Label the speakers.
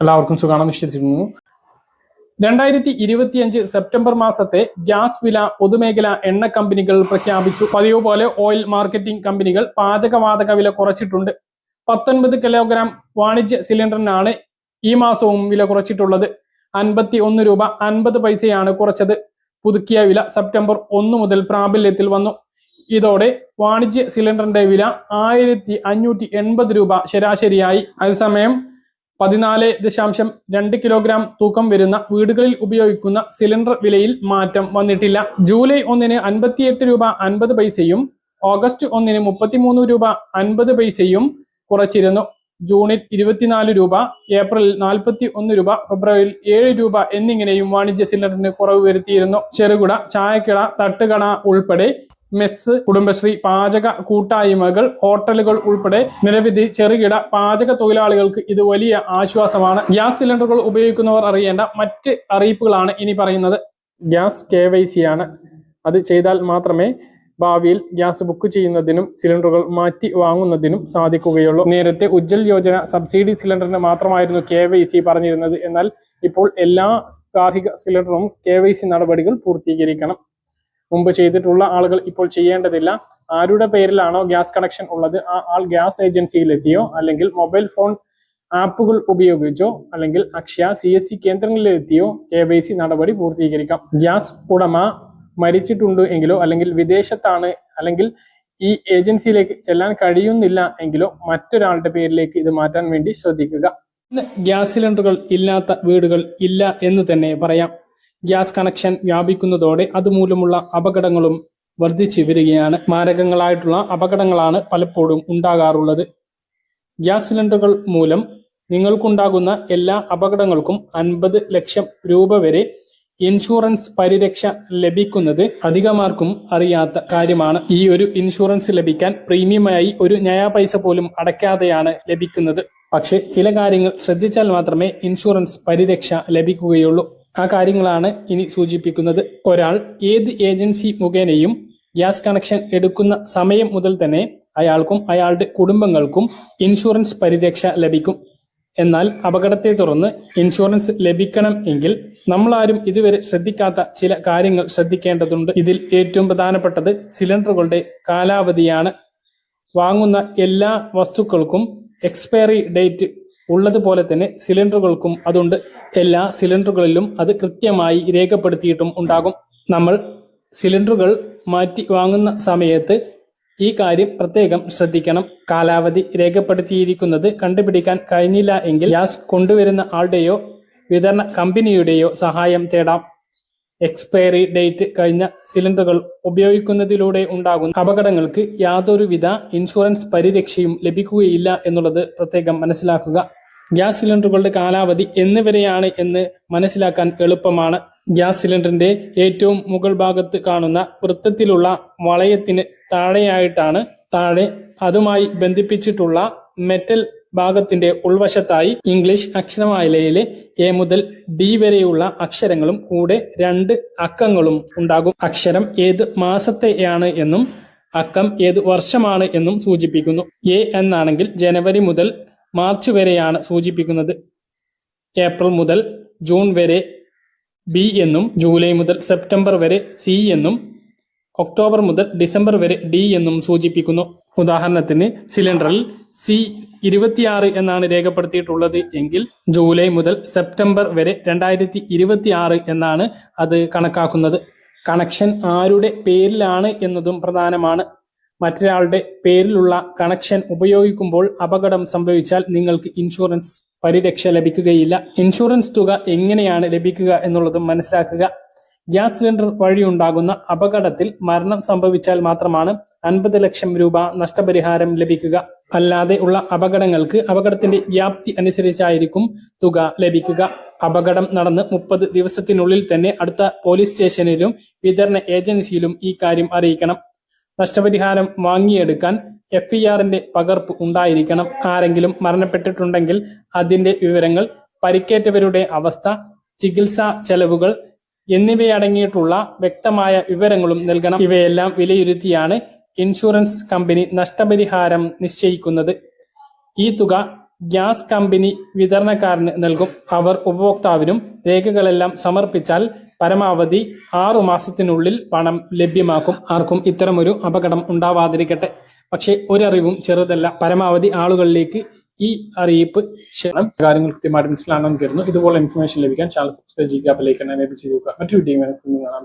Speaker 1: എല്ലാവർക്കും സുഖാണെന്ന് വിശ്വസിക്കുന്നു. രണ്ടായിരത്തി ഇരുപത്തിയഞ്ച് സെപ്റ്റംബർ മാസത്തെ ഗ്യാസ് വില പൊതുമേഖല എണ്ണ കമ്പനികൾ പ്രഖ്യാപിച്ചു. പതിവ് പോലെ ഓയിൽ മാർക്കറ്റിംഗ് കമ്പനികൾ പാചകവാതക വില കുറച്ചിട്ടുണ്ട്. പത്തൊൻപത് കിലോഗ്രാം വാണിജ്യ സിലിണ്ടറിനാണ് ഈ മാസവും വില കുറച്ചിട്ടുള്ളത്. അൻപത്തി ഒന്ന് രൂപ അൻപത് പൈസയാണ് കുറച്ചത്. പുതുക്കിയ വില സെപ്റ്റംബർ ഒന്ന് മുതൽ പ്രാബല്യത്തിൽ വന്നു. ഇതോടെ വാണിജ്യ സിലിണ്ടറിന്റെ വില ആയിരത്തി അഞ്ഞൂറ്റി എൺപത് രൂപ ശരാശരിയായി. അതേസമയം പതിനാല് ദശാംശം രണ്ട് കിലോഗ്രാം തൂക്കം വരുന്ന വീടുകളിൽ ഉപയോഗിക്കുന്ന സിലിണ്ടർ വിലയിൽ മാറ്റം വന്നിട്ടില്ല. ജൂലൈ ഒന്നിന് അൻപത്തിയെട്ട് രൂപ അൻപത് പൈസയും ഓഗസ്റ്റ് ഒന്നിന് മുപ്പത്തിമൂന്ന് രൂപ അൻപത് പൈസയും കുറച്ചിരുന്നു. ജൂണിൽ ഇരുപത്തിനാല് രൂപ ഏപ്രിലിൽ നാൽപ്പത്തി ഒന്ന് രൂപ ഫെബ്രുവരിയിൽ ഏഴ് രൂപ എന്നിങ്ങനെയും വാണിജ്യ സിലിണ്ടറിന് കുറവ് വരുത്തിയിരുന്നു. ചെറുകുട ചായക്കിട തട്ടുകട ഉൾപ്പെടെ മെസ്സ് കുടുംബശ്രീ പാചക കൂട്ടായ്മകൾ ഹോട്ടലുകൾ ഉൾപ്പെടെ നിരവധി ചെറുകിട പാചക തൊഴിലാളികൾക്ക് ഇത് വലിയ ആശ്വാസമാണ്. ഗ്യാസ് സിലിണ്ടറുകൾ ഉപയോഗിക്കുന്നവർ അറിയേണ്ട മറ്റ് അറിയിപ്പുകളാണ് ഇനി പറയുന്നത്. ഗ്യാസ് കെ ആണ് അത് ചെയ്താൽ മാത്രമേ ഭാവിയിൽ ഗ്യാസ് ബുക്ക് ചെയ്യുന്നതിനും സിലിണ്ടറുകൾ മാറ്റി വാങ്ങുന്നതിനും സാധിക്കുകയുള്ളൂ. നേരത്തെ ഉജ്ജൽ യോജന സബ്സിഡി സിലിണ്ടറിന് മാത്രമായിരുന്നു കെ വൈ സി പറഞ്ഞിരുന്നത്. എന്നാൽ ഇപ്പോൾ എല്ലാ ഗാർഹിക സിലിണ്ടറും കെ വൈ സി നടപടികൾ പൂർത്തീകരിക്കണം. മുമ്പ് ചെയ്തിട്ടുള്ള ആളുകൾ ഇപ്പോൾ ചെയ്യേണ്ടതില്ല. ആരുടെ പേരിലാണോ ഗ്യാസ് കണക്ഷൻ ഉള്ളത്? ആ ആൾ ഗ്യാസ് ഏജൻസിയിലെത്തിയോ? അല്ലെങ്കിൽ മൊബൈൽ ഫോൺ ആപ്പുകൾ ഉപയോഗിച്ചോ? അല്ലെങ്കിൽ അക്ഷയ സി എസ് സി കേന്ദ്രങ്ങളിലെത്തിയോ? കെ വൈ സി നടപടി പൂർത്തീകരിക്കാം. ഗ്യാസ് ഉടമ മരിച്ചിട്ടുണ്ട് എങ്കിലോ? അല്ലെങ്കിൽ വിദേശത്താണ്? അല്ലെങ്കിൽ ഈ ഏജൻസിയിലേക്ക് ചെല്ലാൻ കഴിയുന്നില്ല എങ്കിലോ? മറ്റൊരാളുടെ പേരിലേക്ക് ഇത് മാറ്റാൻ വേണ്ടി ശ്രദ്ധിക്കുക. ഗ്യാസ് സിലിണ്ടറുകൾ ഇല്ലാത്ത വീടുകൾ ഇല്ല എന്ന് തന്നെ പറയാം. ഗ്യാസ് കണക്ഷൻ വ്യാപിക്കുന്നതോടെ അതുമൂലമുള്ള അപകടങ്ങളും വർദ്ധിച്ചു വരികയാണ്. മാരകങ്ങളായിട്ടുള്ള അപകടങ്ങളാണ് പലപ്പോഴും ഉണ്ടാകാറുള്ളത്. ഗ്യാസ് സിലിണ്ടറുകൾ മൂലം നിങ്ങൾക്കുണ്ടാകുന്ന എല്ലാ അപകടങ്ങൾക്കും അൻപത് ലക്ഷം രൂപ വരെ ഇൻഷുറൻസ് പരിരക്ഷ ലഭിക്കുന്നത് അധികമാർക്കും അറിയാത്ത കാര്യമാണ്. ഈ ഒരു ഇൻഷുറൻസ് ലഭിക്കാൻ പ്രീമിയമായി ഒരു നയാ പൈസ പോലും അടയ്ക്കാതെയാണ് ലഭിക്കുന്നത്. പക്ഷെ ചില കാര്യങ്ങൾ ശ്രദ്ധിച്ചാൽ മാത്രമേ ഇൻഷുറൻസ് പരിരക്ഷ ലഭിക്കുകയുള്ളൂ. ആ കാര്യങ്ങളാണ് ഇനി സൂചിപ്പിക്കുന്നത്. ഒരാൾ ഏത് ഏജൻസി മുഖേനയും ഗ്യാസ് കണക്ഷൻ എടുക്കുന്ന സമയം മുതൽ തന്നെ അയാൾക്കും അയാളുടെ കുടുംബങ്ങൾക്കും ഇൻഷുറൻസ് പരിരക്ഷ ലഭിക്കും. എന്നാൽ അപകടത്തെ തുടർന്ന് ഇൻഷുറൻസ് ലഭിക്കണം എങ്കിൽ നമ്മളാരും ഇതുവരെ ശ്രദ്ധിക്കാത്ത ചില കാര്യങ്ങൾ ശ്രദ്ധിക്കേണ്ടതുണ്ട്. ഇതിൽ ഏറ്റവും പ്രധാനപ്പെട്ടത് സിലിണ്ടറുകളുടെ കാലാവധിയാണ്. വാങ്ങുന്ന എല്ലാ വസ്തുക്കൾക്കും എക്സ്പയറി ഡേറ്റ് ഉള്ളതുപോലെ തന്നെ സിലിണ്ടറുകൾക്കും അതുണ്ട്. എല്ലാ സിലിണ്ടറുകളിലും അത് കൃത്യമായി രേഖപ്പെടുത്തിയിട്ടും ഉണ്ടാകും. നമ്മൾ സിലിണ്ടറുകൾ മാറ്റി വാങ്ങുന്ന സമയത്ത് ഈ കാര്യം പ്രത്യേകം ശ്രദ്ധിക്കണം. കാലാവധി രേഖപ്പെടുത്തിയിരിക്കുന്നത് കണ്ടുപിടിക്കാൻ കഴിഞ്ഞില്ല എങ്കിൽ ഗ്യാസ് കൊണ്ടുവരുന്ന ആളുടെയോ വിതരണ കമ്പനിയുടെയോ സഹായം തേടാം. എക്സ്പയറി ഡേറ്റ് കഴിഞ്ഞ സിലിണ്ടറുകൾ ഉപയോഗിക്കുന്നതിലൂടെ ഉണ്ടാകുന്ന അപകടങ്ങൾക്ക് യാതൊരുവിധ ഇൻഷുറൻസ് പരിരക്ഷയും ലഭിക്കുകയില്ല എന്നുള്ളത് പ്രത്യേകം മനസ്സിലാക്കുക. ഗ്യാസ് സിലിണ്ടറുകളുടെ കാലാവധി എന്നിവരെയാണ് എന്ന് മനസ്സിലാക്കാൻ എളുപ്പമാണ്. ഗ്യാസ് സിലിണ്ടറിന്റെ ഏറ്റവും മുകൾ ഭാഗത്ത് കാണുന്ന വൃത്തത്തിലുള്ള വളയത്തിന് താഴെയായിട്ടാണ് താഴെ അതുമായി ബന്ധിപ്പിച്ചിട്ടുള്ള മെറ്റൽ ഭാഗത്തിന്റെ ഉൾവശത്തായി ഇംഗ്ലീഷ് അക്ഷരമാലയിലെ എ മുതൽ ഡി വരെയുള്ള അക്ഷരങ്ങളും കൂടെ രണ്ട് അക്കങ്ങളും ഉണ്ടാകും. അക്ഷരം ഏത് മാസത്തെയാണ് എന്നും അക്കം ഏത് വർഷമാണ് എന്നും സൂചിപ്പിക്കുന്നു. എ എന്നാണെങ്കിൽ ജനുവരി മുതൽ മാർച്ച് വരെയാണ് സൂചിപ്പിക്കുന്നത്. ഏപ്രിൽ മുതൽ ജൂൺ വരെ ബി എന്നും ജൂലൈ മുതൽ സെപ്റ്റംബർ വരെ സി എന്നും ഒക്ടോബർ മുതൽ ഡിസംബർ വരെ ഡി എന്നും സൂചിപ്പിക്കുന്നു. ഉദാഹരണത്തിന് സിലിണ്ടറിൽ സി ഇരുപത്തിയാറ് എന്നാണ് രേഖപ്പെടുത്തിയിട്ടുള്ളത് എങ്കിൽ ജൂലൈ മുതൽ സെപ്റ്റംബർ വരെ രണ്ടായിരത്തി ഇരുപത്തിയാറ് എന്നാണ് അത് കണക്കാക്കുന്നത്. കണക്ഷൻ ആരുടെ പേരിലാണ് എന്നതും പ്രധാനമാണ്. മറ്റൊരാളുടെ പേരിലുള്ള കണക്ഷൻ ഉപയോഗിക്കുമ്പോൾ അപകടം സംഭവിച്ചാൽ നിങ്ങൾക്ക് ഇൻഷുറൻസ് പരിരക്ഷ ലഭിക്കുകയില്ല. ഇൻഷുറൻസ് തുക എങ്ങനെയാണ് ലഭിക്കുക എന്നുള്ളതും മനസ്സിലാക്കുക. ഗ്യാസ് സിലിണ്ടർ വഴിയുണ്ടാകുന്ന അപകടത്തിൽ മരണം സംഭവിച്ചാൽ മാത്രമാണ് അൻപത് ലക്ഷം രൂപ നഷ്ടപരിഹാരം ലഭിക്കുക. അല്ലാതെ ഉള്ള അപകടങ്ങൾക്ക് അപകടത്തിന്റെ വ്യാപ്തി അനുസരിച്ചായിരിക്കും തുക ലഭിക്കുക. അപകടം നടന്ന് മുപ്പത് ദിവസത്തിനുള്ളിൽ തന്നെ അടുത്ത പോലീസ് സ്റ്റേഷനിലും വിതരണ ഏജൻസിയിലും ഈ കാര്യം അറിയിക്കണം. നഷ്ടപരിഹാരം വാങ്ങിയെടുക്കാൻ എഫ് ഇ ആറിന്റെ പകർപ്പ് ഉണ്ടായിരിക്കണം. ആരെങ്കിലും മരണപ്പെട്ടിട്ടുണ്ടെങ്കിൽ അതിന്റെ വിവരങ്ങൾ പരിക്കേറ്റവരുടെ അവസ്ഥ ചികിത്സാ ചെലവുകൾ എന്നിവയടങ്ങിയിട്ടുള്ള വ്യക്തമായ വിവരങ്ങളും നൽകണം. ഇവയെല്ലാം വിലയിരുത്തിയാണ് ഇൻഷുറൻസ് കമ്പനി നഷ്ടപരിഹാരം നിശ്ചയിക്കുന്നത്. ഈ തുക ഗ്യാസ് കമ്പനി വിതരണക്കാരന് നൽകും. അവർ ഉപഭോക്താവിനും രേഖകളെല്ലാം സമർപ്പിച്ചാൽ പരമാവധി ആറു മാസത്തിനുള്ളിൽ പണം ലഭ്യമാക്കും. ആർക്കും ഇത്തരമൊരു അപകടം ഉണ്ടാവാതിരിക്കട്ടെ. പക്ഷേ ഒരറിവും ചെറുതല്ല. പരമാവധി ആളുകളിലേക്ക് ഈ അറിയിപ്പ് കാര്യങ്ങൾ കൃത്യമായിട്ട് മനസ്സിലാണെന്ന് കരുതുന്നു. ഇതുപോലെ ഇൻഫർമേഷൻ ലഭിക്കാൻ ചാനൽ സബ്സ്ക്രൈബ് ചെയ്യുക ബെലൈക്കൺ എനേബിൾ ചെയ്യുക മറ്റൊരു വീഡിയോ കാണാൻ